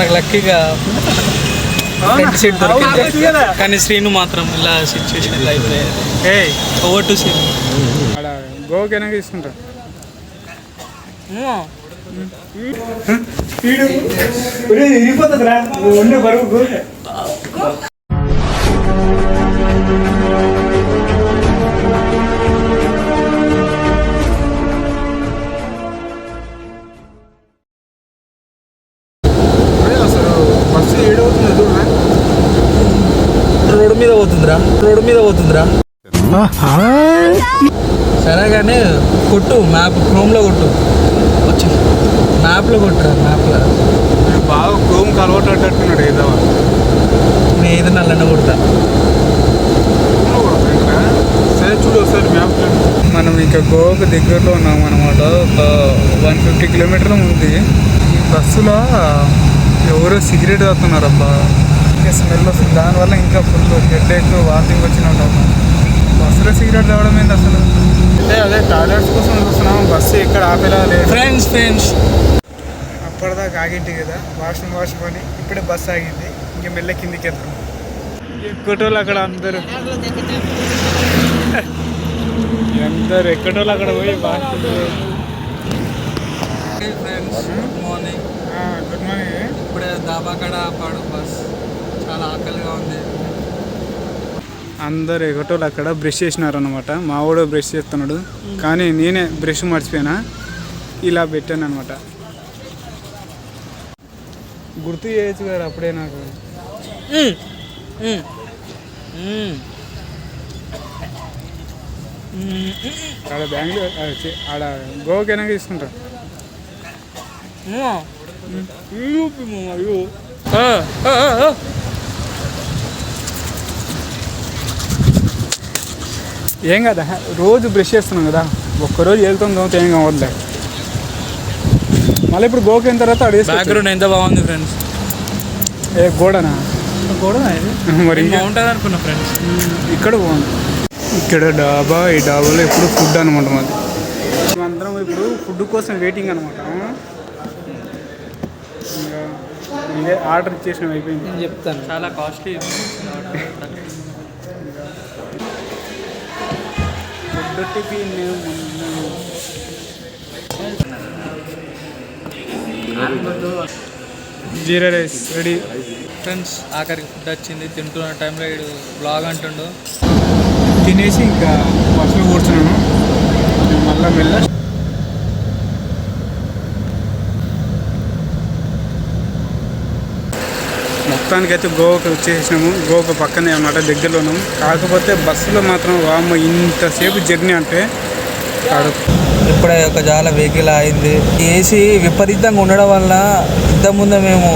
మనకు లక్కీగా front seat దొరికింది. కానీ శ్రీను మాత్రం ఇలా సిచ్యువేషన్ అయిపోయాయి ఏ ఓవర్ టు శ్రీను. అక్కడ గోకి వెనక తీసుకుంటా. ఉండే బరువు మీద పోతుందిరా. రోడ్డు మీద పోతుందిరా. సరే కానీ కొట్టు మ్యాప్ క్రోమ్లో కొట్టు. వచ్చి మ్యాప్లో కొట్టురా మ్యాప్లో బాగా క్రోమ్ కలవటట్టున్నాడు ఏదో నేను ఏదో నల్లన్న కొడతా. సరే చూడు ఒకసారి మ్యాప్ మనం ఇంకా గోవాకు దగ్గరలో ఉన్నాం అనమాట ఒక వన్ ఫిఫ్టీ కిలోమీటర్ల ఉంది. ఈ బస్సులో ఎవరో సిగరెట్ తాగుతున్నారు ఇంకా స్మెల్ వస్తుంది. దానివల్ల ఇంకా ఫుల్ హెడ్ ఎక్ వాంతింగ్ వచ్చినట్టు బస్సులో సిగరెట్ తాగడం ఏంది అసలు? అంటే అదే టాయిలెట్స్ కోసం చూస్తున్నాం బస్సు ఎక్కడ ఆపేలా లేదు. ఫ్రెండ్స్ ఫ్రెండ్స్ అప్పటిదాకా ఆగింటి కదా. వాష్రూమ్ వాష్రూమ్ అని ఇప్పుడే బస్సు ఆగింది. ఇంక మెల్ల కిందికి వెళ్తాం ఎక్కటోళ్ళు అక్కడ అందరూ? అందరు ఎక్కటోళ్ళు అక్కడ పోయి friends good morning good morning ఇప్పుడే దాబా కాడ ఆపాడు బస్. చాలా ఆకలిగా ఉంది. అందరు ఎక్కటోళ్ళు అక్కడ బ్రష్ చేసినారు అనమాట మా వాడు బ్రష్ చేస్తున్నాడు కానీ నేనే బ్రష్ మర్చిపోయినా. ఇలా పెట్టాను అనమాట గుర్తు చేయొచ్చు కదా అప్పుడే నాకు. ఆడ బెంగళూరు ఆడ గోవాకి వెనక తీసుకుంటా? ఏం కదా రోజు బ్రష్ చేస్తున్నాం కదా. ఒక్కరోజు వెళ్తాం తోమితే ఏం కావద్లే మళ్ళీ ఇప్పుడు గోకి అయిన తర్వాత అడిగి బ్యాక్గ్రౌండ్ ఎంత బాగుంది ఫ్రెండ్స్ ఏ గోడనా? మరి బాగుంటుంది అనుకున్నా ఫ్రెండ్స్ ఇక్కడ బాగుంది. ఇక్కడ డాబా ఈ డాబాలో ఇప్పుడు ఫుడ్ అనమాట మాది. మేమందరం ఇప్పుడు ఫుడ్ కోసం వెయిటింగ్ అనమాట ఇంకా ఇదే ఆర్డర్ ఇచ్చేసినాం అయిపోయింది. నేను చెప్తాను. చాలా costly jeera rice ready. Friends ఆఖరికి ఫుడ్ వచ్చింది. తింటున్న టైంలో ఇడు బ్లాగ్ అంటుండు. తినేసి ఇంకా బస్సులో కూర్చున్నాను. మళ్ళీ మెల్ల మొత్తానికి అయితే గోవాకి వచ్చేసినాము. గోవాకు పక్కనే అనమాట దగ్గరలో ఉన్నాము కాకపోతే బస్సులో మాత్రం వామ్మ ఇంతసేపు జర్నీ అంటే ఇప్పుడే ఒక చాలా వెహికల్ అయింది ఏసీ విపరీతంగా ఉండడం వల్ల ఇంతకుముందు మేము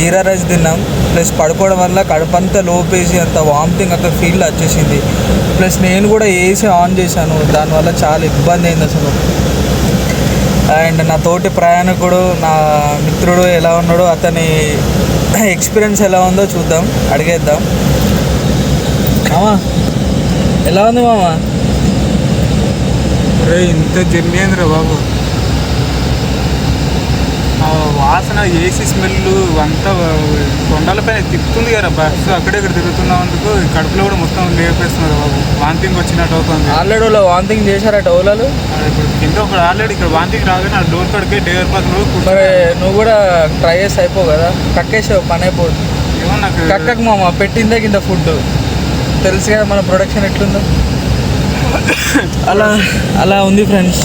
జీరా రైస్ తిన్నాం. ప్లస్ పడుకోవడం వల్ల కడుపంతా లోపేసి అంత వామిటింగ్ అక్కడ ఫీల్ వచ్చేసింది. ప్లస్ నేను కూడా ఏసీ ఆన్ చేశాను. దానివల్ల చాలా ఇబ్బంది అయింది అసలు. అండ్ నా తోటి ప్రయాణికుడు నా మిత్రుడు ఎలా ఉన్నాడో అతని ఎక్స్పీరియన్స్ ఎలా ఉందో చూద్దాం. అడిగేద్దాం. మామా ఎలా ఉంది మామా? ఇంత జర్నీ ఏందిరా బాబు. వాసన ఏసీ స్మెల్ అంతా కొండలపైన తిప్పుతుంది కదా బస్సు అక్కడే ఇక్కడ తిరుగుతున్నందుకు కడుపులో కూడా మొత్తం లేపేస్తున్నారు బాబు. వాంతింగ్ వచ్చినట్టు అవుతుంది. ఆల్రెడీ వాళ్ళు వాంతింగ్ చేశారట ఓలాలు కింద ఒక ఆల్రెడీ ఇక్కడ వాంతింగ్ రాగానే ఆ డోర్ కడికే డేర్ పక్కన నువ్వు కూడా ట్రై చేసి అయిపో కదా? కక్కేసావు పని అయిపోదు. ఏమో నాకు కక్కకు మామ పెట్టిందే కింద ఫుడ్ తెలుసు కదా మన ప్రొడక్షన్ ఎట్లుందో? అలా అలా ఉంది ఫ్రెండ్స్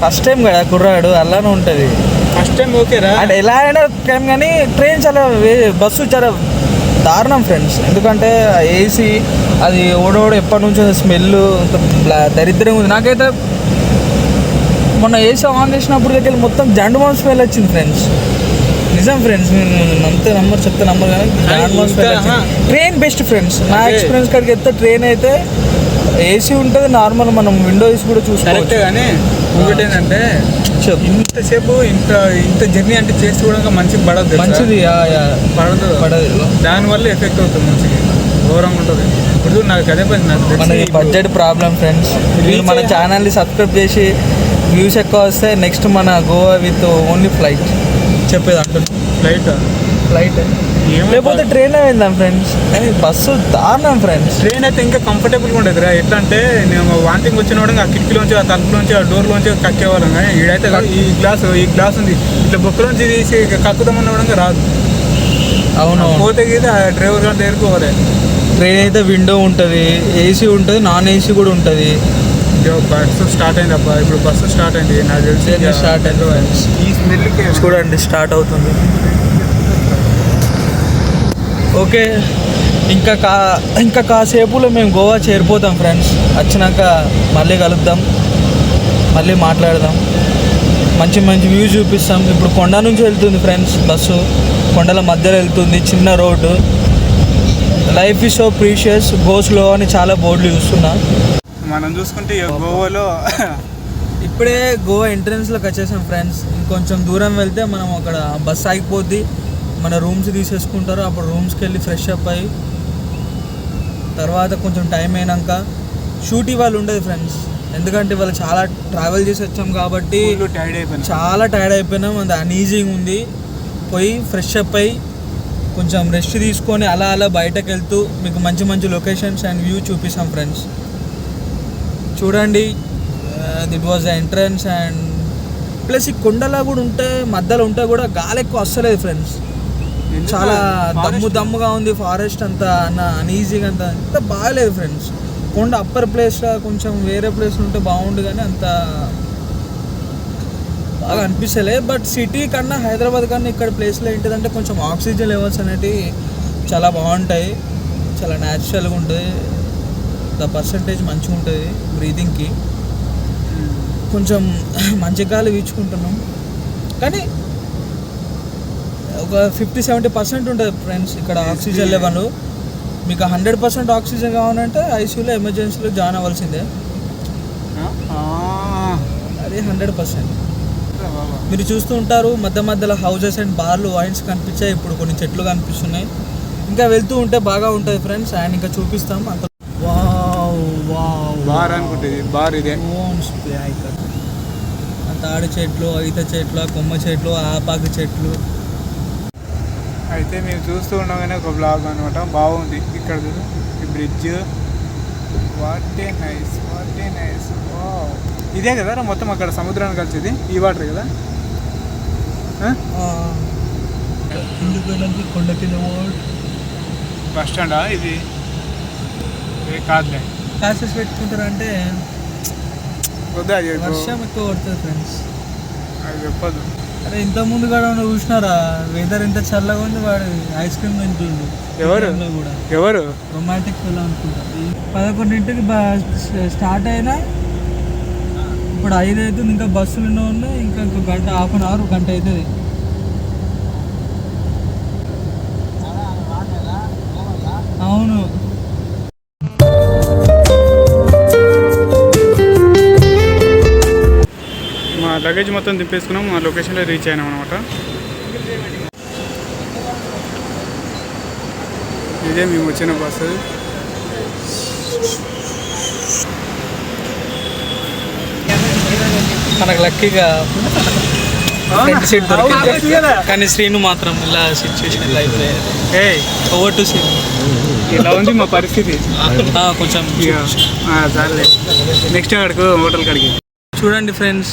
ఫస్ట్ టైం కదా కుర్రాడు అలానే ఉంటుంది. టైం ఓకేరా అంటే ఎలా అయినా టైం కానీ ట్రైన్ చాలా బస్సు చాలా దారుణం ఫ్రెండ్స్ ఎందుకంటే ఏసీ అది ఓడోడు ఎప్పటి నుంచో స్మెల్ దరిద్రంగా ఉంది. నాకైతే మొన్న ఏసీ ఆన్ చేసినప్పుడు దగ్గర మొత్తం జండుమాన్ స్మెల్ వచ్చింది ఫ్రెండ్స్ నిజం ఫ్రెండ్స్ నేను అంతే నంబర్ చెప్తే నంబర్ కానీ స్మెల్ ట్రైన్ బెస్ట్ ఫ్రెండ్స్ నా. ఎక్స్పీరియన్స్ కాడికి అయితే ట్రైన్ అయితే ఏసీ ఉంటుంది నార్మల్ మనం విండోస్ కూడా చూసుకోవచ్చు. కానీ ఇంకోటి ఏంటంటే. ఇంతసేపు ఇంత ఇంత జర్నీ అంటే చేసి కూడా మంచిగా పడదు? మంచిది. పడదు. పడదు. దానివల్ల ఎఫెక్ట్ అవుతుంది మంచిగా ఘోరంగా ఉంటుంది. ఇప్పుడు నాకు అదే పని నాకు బడ్జెట్ ప్రాబ్లం ఫ్రెండ్స్ మీరు మన ఛానల్ని సబ్స్క్రైబ్ చేసి వ్యూస్ ఎక్కువ వస్తే నెక్స్ట్ మన గోవా విత్ ఓన్లీ ఫ్లైట్ చెప్పేది అంటున్నాను ఫ్లైట్ ఫ్లైట్ లేకపోతే ట్రైన్ అయిందాం ఫ్రెండ్స్ బస్సు దారుణం ఫ్రెండ్స్ ట్రైన్ అయితే ఇంకా కంఫర్టబుల్గా ఉండేది రా. ఎట్లా అంటే నేను వాంతింగ్ వచ్చిన వాడు ఆ కిటికీలోంచి ఆ తలుపులోంచి ఆ డోర్లోంచి కక్కేవాళ్ళం. కానీ ఈడైతే ఈ గ్లాస్ ఈ గ్లాస్ ఉంది. ఇట్లా బొక్కలోంచి తీసి కక్కుదామన్న కూడా రాదు. అవును పోతే గీతే ఆ డ్రైవర్ గారి పోలే ట్రైన్ అయితే విండో ఉంటుంది ఏసీ ఉంటుంది నాన్ ఏసీ కూడా ఉంటుంది. ఇక బస్సు స్టార్ట్ అయింది అబ్బా. ఇప్పుడు బస్సు స్టార్ట్ అయింది. నాకు తెలిసి start అయింది. ఈ స్మెల్కి చూడండి స్టార్ట్ అవుతుంది. ఓకే. ఇంకా కా ఇంకా కాసేపులో మేము గోవా చేరిపోతాం ఫ్రెండ్స్. వచ్చినాక మళ్ళీ కలుద్దాం. మళ్ళీ మాట్లాడదాం. మంచి మంచి వ్యూ చూపిస్తాం. ఇప్పుడు కొండ నుంచి వెళ్తుంది ఫ్రెండ్స్ బస్సు. కొండల మధ్యలో వెళ్తుంది. చిన్న road. Life is so precious go slow అని చాలా బోర్డులు చూస్తున్నా. మనం చూసుకుంటే గోవాలో ఇప్పుడే గోవా ఎంట్రన్స్లోకి వచ్చేసాం ఫ్రెండ్స్. ఇంకొంచెం దూరం వెళ్తే మనం అక్కడ బస్ ఆగిపోద్ది. మన రూమ్స్ తీసేసుకుంటారు అప్పుడు రూమ్స్కి వెళ్ళి ఫ్రెష్ అప్ అయ్యి తర్వాత కొంచెం టైం అయినాక షూట్ ఇవాళ ఉండదు ఫ్రెండ్స్ ఎందుకంటే వాళ్ళు చాలా ట్రావెల్ చేసి వచ్చాం కాబట్టి టైర్డ్ అయిపోయినా. చాలా టైర్డ్ అయిపోయినాం. అంత అన్ఈజీగా ఉంది. పోయి ఫ్రెష్ అప్ అయ్యి కొంచెం రెస్ట్ తీసుకొని అలా అలా బయటకు వెళ్తూ మీకు మంచి మంచి లొకేషన్స్ అండ్ వ్యూ చూపిస్తాం ఫ్రెండ్స్ చూడండి that was the entrance and plus ఈ కొండలా కూడా ఉంటే మధ్యలో ఉంటే కూడా గాలి ఎక్కువ వస్తలేదు ఫ్రెండ్స్ చాలా దమ్ము దమ్ముగా ఉంది ఫారెస్ట్ అంతా అన్న అన్ఈజీగా అంతా. అంత బాగాలేదు ఫ్రెండ్స్ కొండ అప్పర్ ప్లేస్ కొంచెం వేరే ప్లేస్ ఉంటే బాగుండు కానీ అంత బాగా అనిపిస్తలే. బట్ సిటీ కన్నా హైదరాబాద్ కన్నా ఇక్కడ ప్లేస్లో ఏంటిదంటే కొంచెం ఆక్సిజన్ లెవెల్స్ అనేటివి చాలా బాగుంటాయి. చాలా న్యాచురల్గా ఉంటుంది. ద పర్సంటేజ్ మంచిగా ఉంటుంది బ్రీతింగ్కి కొంచెం మంచి గాలి వీచుకుంటున్నాం. కానీ ఒక ఫిఫ్టీ సెవెంటీ పర్సెంట్ ఉంటుంది ఫ్రెండ్స్ ఇక్కడ ఆక్సిజన్ లెవెల్ మీకు హండ్రెడ్ పర్సెంట్ ఆక్సిజన్ కావాలంటే ఐసీయూలో ఎమర్జెన్సీలో జాయిన్ అవ్వాల్సిందే. అది హండ్రెడ్ పర్సెంట్ మీరు చూస్తూ ఉంటారు మధ్య మధ్యలో హౌసెస్ అండ్ బార్లు వైన్స్ కనిపించాయి ఇప్పుడు కొన్ని చెట్లు కనిపిస్తున్నాయి. ఇంకా వెళ్తూ ఉంటే బాగా ఉంటుంది ఫ్రెండ్స్ అండ్ ఇంకా చూపిస్తాం. అంత బార్ అనుకుంటుంది బార్ ఇదే. తాడి చెట్లు ఈత చెట్లు కొమ్మ చెట్లు ఆపాకు చెట్లు. అయితే మేము చూస్తూ ఉండగానే ఒక బ్లాగ్ అనమాట బాగుంది. ఇక్కడ ఈ bridge what a nice what a nice ఇదే కదా మొత్తం అక్కడ సముద్రాన్ని కలిసేది? ఈ వాటర్ కదా? బస్ స్టాండా ఇది? కాదులే. క్లాసెస్ పెట్టుకుంటారంటే వద్దా అది చెప్పు. వర్షం ఎక్కువ పడుతుంది ఫ్రెండ్స్ అది చెప్పదు అరే ఇంత ముందు కూడా చూసినారా? వెదర్ ఇంత చల్లగా ఉంది వాడు ఐస్ క్రీమ్ తింటుండు. ఎవరు? కూడా. ఎవరు? రొమాంటిక్ ఫిల్ అనుకుంటా. పదకొండింటికి స్టార్ట్ అయినా ఇప్పుడు ఐదు అవుతుంది ఇంకా బస్సులు ఎన్నో ఉన్నాయి ఇంకా ఇంకో గంట హాఫ్ అన్ అవర్ గంట అవుతుంది అవును. లగేజ్ మొత్తం దింపేసుకున్నాం. మా లొకేషన్లో రీచ్ అయినాం అనమాట ఇదే మేము వచ్చిన బస్సు మనకు లక్కీగా ఫ్రంట్ సీట్ దొరికింది. కానీ శ్రీను మాత్రం ఇలా సిచ్యువేషన్ ఇలా ఓవర్ టు సీన్ ఇలా ఉంది మా పరిస్థితి. కొంచెం నెక్స్ట్ అక్కడికి హోటల్ కాడికి. చూడండి ఫ్రెండ్స్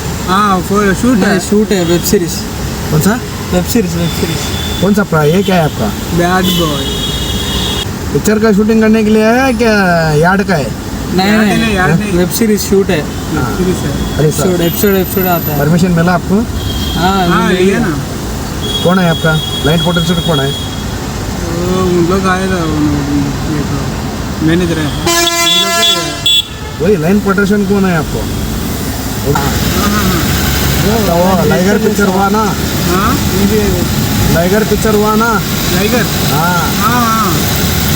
हाँ शूट है शूट है वेब सीरीज़ कौन सा वेब सीरीज़ वेब सीरीज़ कौन सा प्रा ये क्या है आपका बैड बॉय पिक्चर का शूटिंग करने के लिए है क्या यार्ड का है? नहीं नहीं। वेब सीरीज़ शूट है। सीरीज़ है। अरे एपिसोड एपिसोड एपिसोड आता है। परमिशन मिला आपको? हाँ हाँ मिल ये गया। ना। कौन है आपका? लाइट लाइन फोटोशूट कौन है? वो उन लोग आए थे मैनेजर है। वही लाइन फोटोशूट कौन है आपको? टाइगर पिक्चर हुआ ना टाइगर पिक्चर हुआ ना टाइगर हाँ हाँ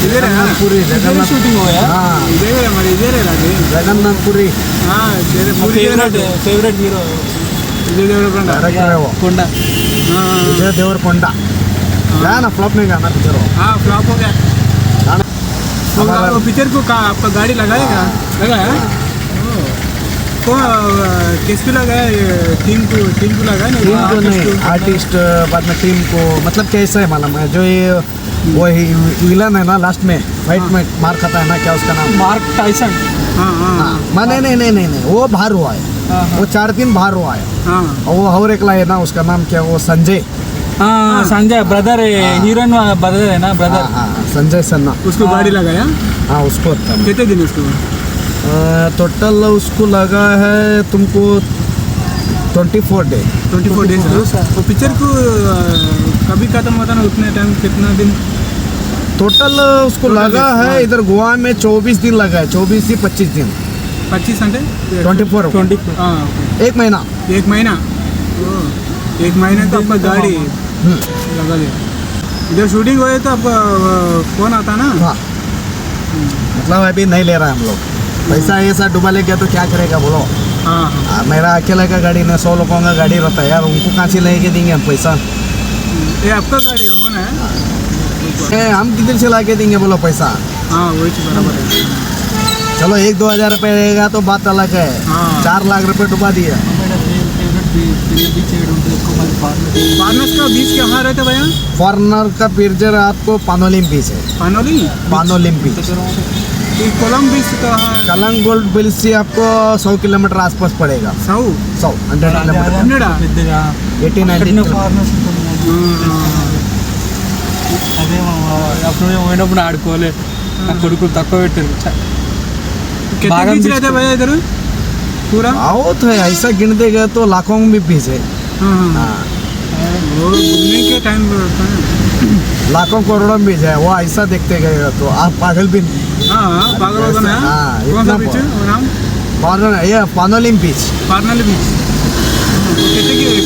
इधर है पूरी जगन्नाथ शूटिंग हुआ हाँ इधर है हमारे इधर है जगन्नाथ पूरी हाँ favourite favourite hero Vijay Deverakonda director है वो कोंडा विजय देवरकोंडा गाना फ्लॉप नहीं गाना पिक्चर हो हाँ फ्लॉप हो गया तो पिक्चर को का आपका गाड़ी लगाएगा लगाया किसको टीम को टीम को लगा आर्टिस्ट बाद में टीम को मतलब कैसा है मालूम है? जो ये वही विलन है ना लास्ट में फाइट हाँ। में मार खाता है ना क्या उसका नाम? मार्क टाइसन हाँ हाँ।, हाँ।, हाँ नहीं नहीं नहीं नहीं वो बाहर हुआ है। वो चार दिन बाहर हुआ है। और वो और एकला है ना उसका नाम क्या वो संजय। हाँ संजय ब्रदर है हीरोइन ब्रदर है ना ब्रदर संजय सन्ना। उसको गाड़ी लगाया? हाँ उसको। कितने दिन उसको? टोटल उसको लगा है तुमको twenty four day twenty four days तो पिक्चर को कभी ख़त्म होता ना उतने टाइम कितना दिन? टोटल उसको Total लगा है हाँ। इधर गोवा में चौबीस दिन लगा है चौबीस से पच्चीस दिन। पच्चीस घंटे? ट्वेंटी फोर ट्वेंटी हाँ, एक महीना। एक महीना? एक महीने तो आपका गाड़ी लगा दिया इधर शूटिंग हुए तो आपका फ़ोन आता ना? हाँ। हम्म। मतलब अभी नहीं ले रहा है हम लोग। पैसा ऐसा डुबा ले गया तो क्या करेगा बोलो। हाँ। आ, मेरा अकेले का गाड़ी में सौ लोगों का गाड़ी रहता है यार उनको कहाँ से लेके देंगे हम पैसा? ये आपका गाड़ी हो ना? ए, हम किधर से ला के देंगे बोलो पैसा? हाँ वही चीज़ बराबर है। चलो एक दो हज़ार रुपये रहेगा तो बात अलग है। हाँ। चार लाख रुपए डुबा दिए। फॉरनर का पिक्चर आपको पानोलिम बीच है। पानोली पानोलिम बीच कोलम बीच कहाँ कलंग गोल्ड बिल से आपको सौ किलोमीटर आसपास पड़ेगा सौ सौ हंड्रेड किलोमीटर హండ్రెడా పెద్దగా एटी नाइनटीन ఫార్మర్స్ అదే మామ, అప్పుడు మేము పోయినప్పుడు ఆడుకోలే నా కొడుకులు తక్కువ పెట్టారు చ- कितने बागम बीच बीच रहते को- भैया इधर पूरा आओ तो है ऐसा गिनते गए तो लाखों में भी बीच है हाँ हाँ हाँ वो घूमने के टाइम होता है लाखों करोड़ों में बीच है वो ऐसा देखते गए तो आप पागल भी हाँ हाँ बीच बीच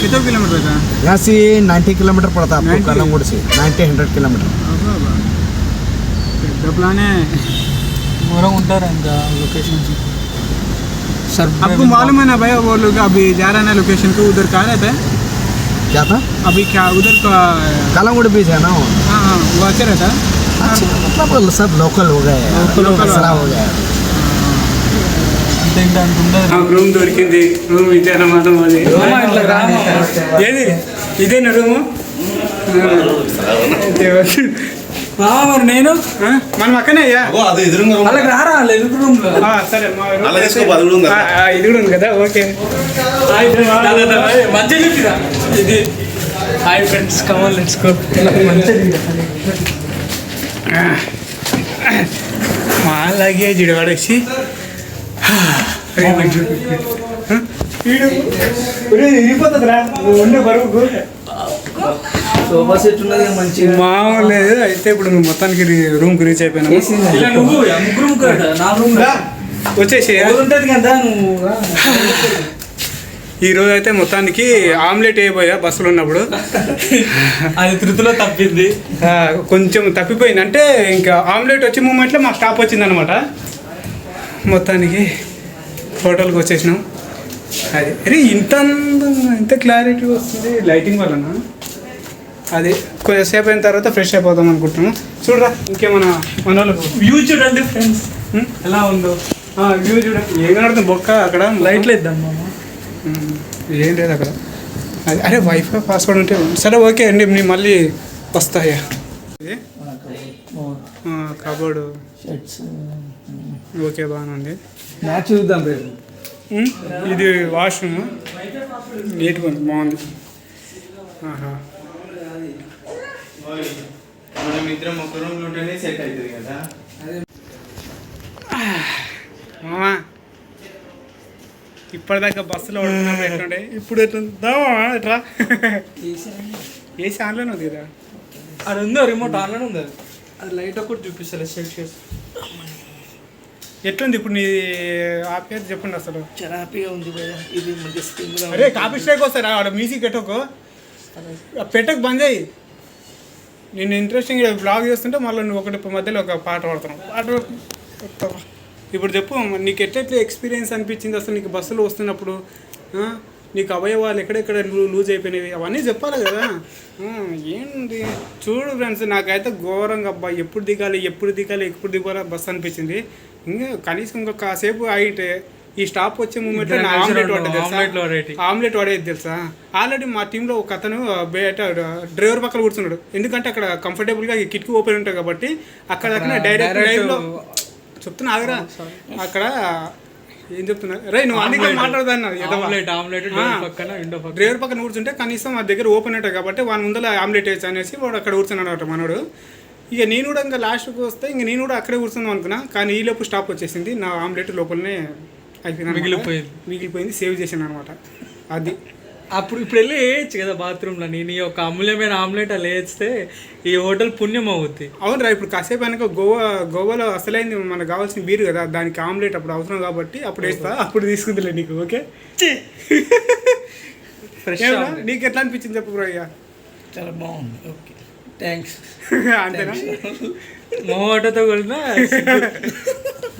कितने किलोमीटर 90 किलोमीटर पड़ता है आपको से 90 100 किलोमीटर है आपको मालूम है ना भाई वो लोग अभी जा रहे हैं लोकेशन को उधर कहा रहता है क्या था अभी क्या उधर का कालांगुड़ बीच है ना वो हाँ हाँ वो अच्छा रहता है अच्छा मतलब सब लोकल हो गए हैं। Local हो गए। दूसरा हो गया है। అంతే ఇంకా అంత ఉండదు రూమ్ దొరికింది రూమ్ ఇదే అన్నమాట మాది ఏది ఇదేనా రూము మామ మరి నేను మనం అక్కనే అయ్యా అగో అది ఎదురుగా ఉంది. వాళ్ళకి రారా వాళ్ళ ఎదురు రూమ్ లో ఆ, సరే మా room అలా తీసుకో, అది కూడా ఉంది. ఆ, ఆ, ఇది కూడా ఉంది కదా ఓకే మంచిగా చెప్పిరా ఇది hi friends Kamal let's go మా లగేజ్ పడేసి సోఫా సెట్ ఉన్నది మంచి మామూలు లేదు అయితే ఇప్పుడు నువ్వు మొత్తానికి రూమ్కి రీచ్ అయిపోయినా వచ్చేసి ఉంటుంది కదా నువ్వు ఈ రోజు అయితే మొత్తానికి ఆమ్లెట్ అయిపోయా బస్సులో ఉన్నప్పుడు. అది తృతిలో తప్పింది. కొంచెం తప్పిపోయింది. అంటే ఇంకా ఆమ్లెట్ వచ్చే మూమెంట్లో మా స్టాప్ వచ్చిందనమాట మొత్తానికి హోటల్కి వచ్చేసినాం. అది అరే ఇంత అందంగా ఇంత క్లారిటీ వస్తుంది లైటింగ్ వలన. అది కొద్దిసేపు అయిన తర్వాత ఫ్రెష్ అయిపోదాం అనుకుంటున్నాం. చూడరా ఇంకేమన్నా మన వాళ్ళకు వ్యూ చూడండి ఫ్రెండ్స్? ఎలా ఉందో. వ్యూ చూడండి ఏం కనడుతుంది బొక్క అక్కడ. లైట్లు ఇద్దాం మామ. ఉమ్, ఏం లేదు అక్కడ. అది అరే వైఫై పాస్వర్డ్ ఉంటే సరే ఓకే అండి నేను మళ్ళీ వస్తాయా? కబోర్డు. షర్ట్స్ ఓకే బాగానే ఉంది. మ్యాచ్ చూద్దాం రేపు. ఇది వాష్రూమ్ నీట్గా ఉంది బాగుంది. ఆహా. మనం ఇద్దరం ఒక రూమ్లో ఉంటేనే సెట్ అవుతుంది కదా. మామా ఇప్పటిదాకా బస్సులో పడుకున్నప్పుడు ఎట్లుండే ఇప్పుడు ఎట్లుందా ఎట్రా ఏసీ ఆన్లోనే ఉంది కదా? అది ఉందో రిమోట్ ఆన్లైన్ ఉంది అది. అది లైట్ ఒకటి చూపిస్తారు సెట్ చేసి ఎట్లుంది ఇప్పుడు నీ ఆపేది చెప్పండి అసలు. చాలా హ్యాపీగా ఉంది ఇది మంచి స్క్రీన్ అరే కాపీ స్ట్రైక్ వస్తారా ఆడ మ్యూజిక్ పెట్టకు. పెట్టకు బంద్ చేయి. నేను ఇంట్రెస్టింగ్ బ్లాగ్ చేస్తుంటే మళ్ళీ నువ్వు ఒకటి మధ్యలో ఒక పాట పాడుతున్నావు. పాట. ఇప్పుడు చెప్పు నీకు ఎట్లెట్లా ఎక్స్పీరియన్స్ అనిపించింది అసలు నీకు బస్సులో వస్తున్నప్పుడు? నీకు అవయవాలు ఎక్కడెక్కడ లూజ్ అయిపోయినవి అవన్నీ చెప్పాలి కదా. ఏంది? చూడు ఫ్రెండ్స్ నాకైతే ఘోరంగా అబ్బా ఎప్పుడు దిగాలి ఎప్పుడు దిగాలి ఎప్పుడు దిగాలి బస్సు అనిపించింది. ఇంకా కనీసం ఇంకా కాసేపు అయితే ఈ స్టాప్ వచ్చే మూమెంట్ ఆమ్లెట్. తెలుసా? ఆమ్లెట్ పడేది తెలుసా? ఆల్రెడీ మా టీంలో ఒక అతను బయట డ్రైవర్ పక్కన కూర్చున్నాడు. ఎందుకంటే అక్కడ కంఫర్టబుల్గా కిటికీ ఓపెన్ ఉంటుంది కాబట్టి అక్కడ డైరెక్ట్ లైవ్లో చెప్తున్నా ఆగరా. అక్కడ ఏం చెప్తున్నా? రే నువ్వు అందుకే మాట్లాడదాన్నా ఆమ్లెట్ ఆమ్లెట్ పక్కన విండో పక్కన. డ్రైవర్ పక్కన కూర్చుంటే కనీసం మా దగ్గర ఓపెన్ ఉంటుంది కాబట్టి వాని ముందర ఆమ్లెట్ వేసి అనేసి వాడు అక్కడ కూర్చున్నాడు అనమాట మనోడు. ఇక నేను కూడా ఇంకా లాస్ట్కి వస్తే ఇంక నేను కూడా అక్కడే కూర్చుందాం అనుకున్నా కానీ ఈ లోపు స్టాప్ వచ్చేసింది. నా ఆమ్లెట్ లోపలనే అయిపోయింది. మిగిలిపోయింది. మిగిలిపోయింది సేవ్ చేసాను అనమాట. అది. అప్పుడు ఇప్పుడు వెళ్ళి వేయచ్చు కదా బాత్రూంలో. నేను ఈ ఒక అమూల్యమైన ఆమ్లెట్ అలా వేస్తే ఈ హోటల్ పుణ్యం అవుద్ది. అవునరా ఇప్పుడు కాసేపు వెనక గోవా గోవాలో అసలైంది మనకు కావాల్సిన బీరు కదా దానికి ఆమ్లెట్ అప్పుడు అవసరం కాబట్టి అప్పుడు వేస్తా అప్పుడు తీసుకుందిలే నీకు ఓకే? నీకు ఎట్లా అనిపించింది చెప్పు బ్రో ఇక? చాలా బాగుంది. ఓకే. థ్యాంక్స్ అంతేనా? మోటతో కొలిన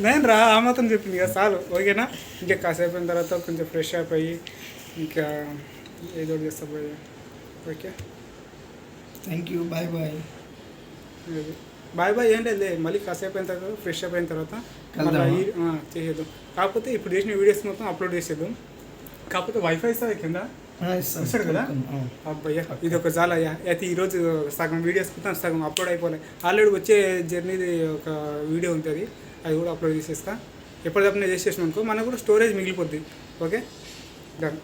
నేను రా ఆ మాత్రం చెప్పింది కదా చాలు. ఓకేనా? ఇంకా కాసేపు అయిన తర్వాత కొంచెం ఫ్రెష్ అప్ అయ్యి ఇంకా ఏదో ఒకటి చేస్తా పోయి okay. Thank you bye bye bye bye ఏంటి లేదు. మళ్ళీ కాసేపు అయిన తర్వాత ఫ్రెష్ అప్ అయిన తర్వాత చేసేద్దాం. కాకపోతే ఇప్పుడు చేసిన వీడియోస్ మొత్తం అప్లోడ్ చేసేద్దాం. కాకపోతే వైఫై ఇస్తుంది కింద? ఇస్తాడు కదా? అబ్బయ్యా ఇది ఒక చాలా అయ్యా. అయితే ఈరోజు సగం వీడియోస్ మొత్తం సగం అప్లోడ్ అయిపోలే. ఆల్రెడీ వచ్చే జర్నీది ఒక వీడియో ఉంటుంది. అది కూడా అప్లోడ్ చేసేస్తా. ఎప్పటికప్పుడు నేను చేసేసాను అనుకో మనకు కూడా స్టోరేజ్ మిగిలిపోద్ది. ఓకే? డన్